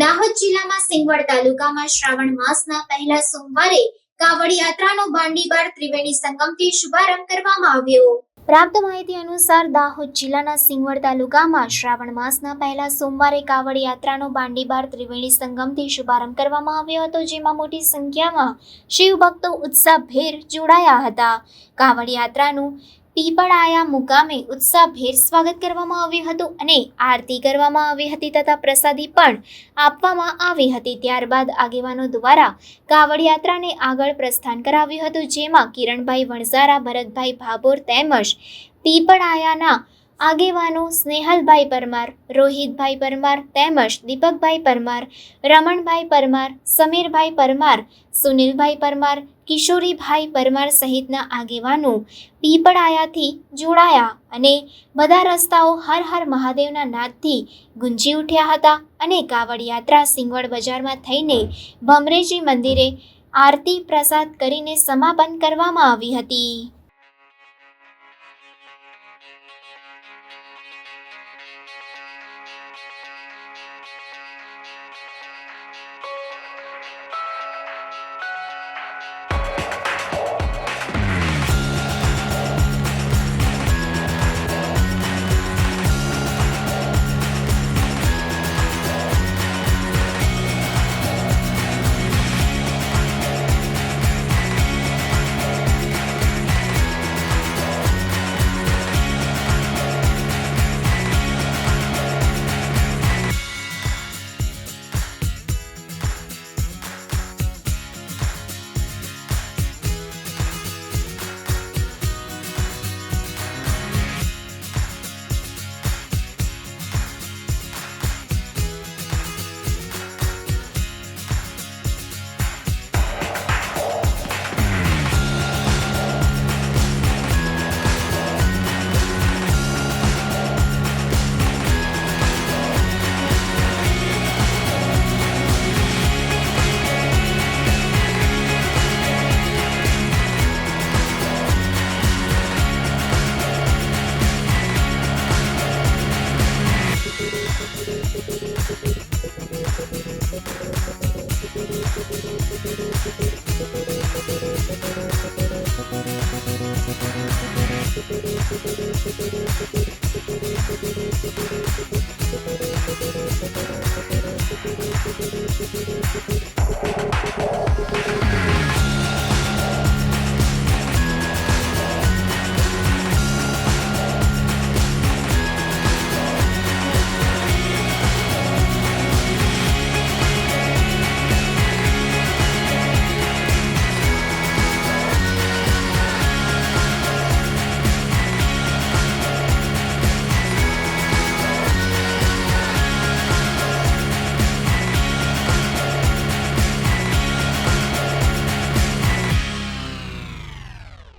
દાહોદ જિલ્લામાં સિંગવડ તાલુકામાં શ્રાવણ માસના પહેલા સોમવારે કાવડ યાત્રાનો બાંડીબાર ત્રિવેણી સંગમથી શુભારંભ કરવામાં આવ્યો. પ્રાપ્ત માહિતી અનુસાર દાહોદ જિલ્લાના સિંગવડ તાલુકામાં શ્રાવણ માસના પહેલા સોમવારે કાવડ યાત્રાનો બાંડીબાર ત્રિવેણી સંગમથી શુભારંભ કરવામાં આવ્યો હતો, જેમાં મોટી સંખ્યામાં શિવ ભક્તો ઉત્સાહભેર જોડાયા હતા. કાવડ યાત્રાનું પીપળાયા મુકામે ઉત્સાહભેર સ્વાગત કરવામાં આવ્યું હતું અને આરતી કરવામાં આવી હતી તથા પ્રસાદી પણ આપવામાં આવી હતી. ત્યારબાદ આગેવાનો દ્વારા કાવડ યાત્રાને આગળ પ્રસ્થાન કરાવ્યું હતું, જેમાં કિરણભાઈ વણઝારા, ભરતભાઈ ભાભોર તેમજ પીપળાયાના આગેવાનો સ્નેહલભાઈ પરમાર, રોહિતભાઈ પરમાર તેમજ દીપકભાઈ પરમાર, રમણભાઈ પરમાર, સમીરભાઈ પરમાર, સુનિલભાઈ પરમાર, કિશોરીભાઈ પરમાર સહિતના આગેવાનો પીપળાયાથી જોડાયા અને બધા રસ્તાઓ હર હર મહાદેવના નાદથી ગુંજી ઉઠ્યા હતા અને કાવડ યાત્રા સિંગવડ બજારમાં થઈને ભમરેજી મંદિરે આરતી પ્રસાદ કરીને સમાપન કરવામાં આવી હતી. Thank you.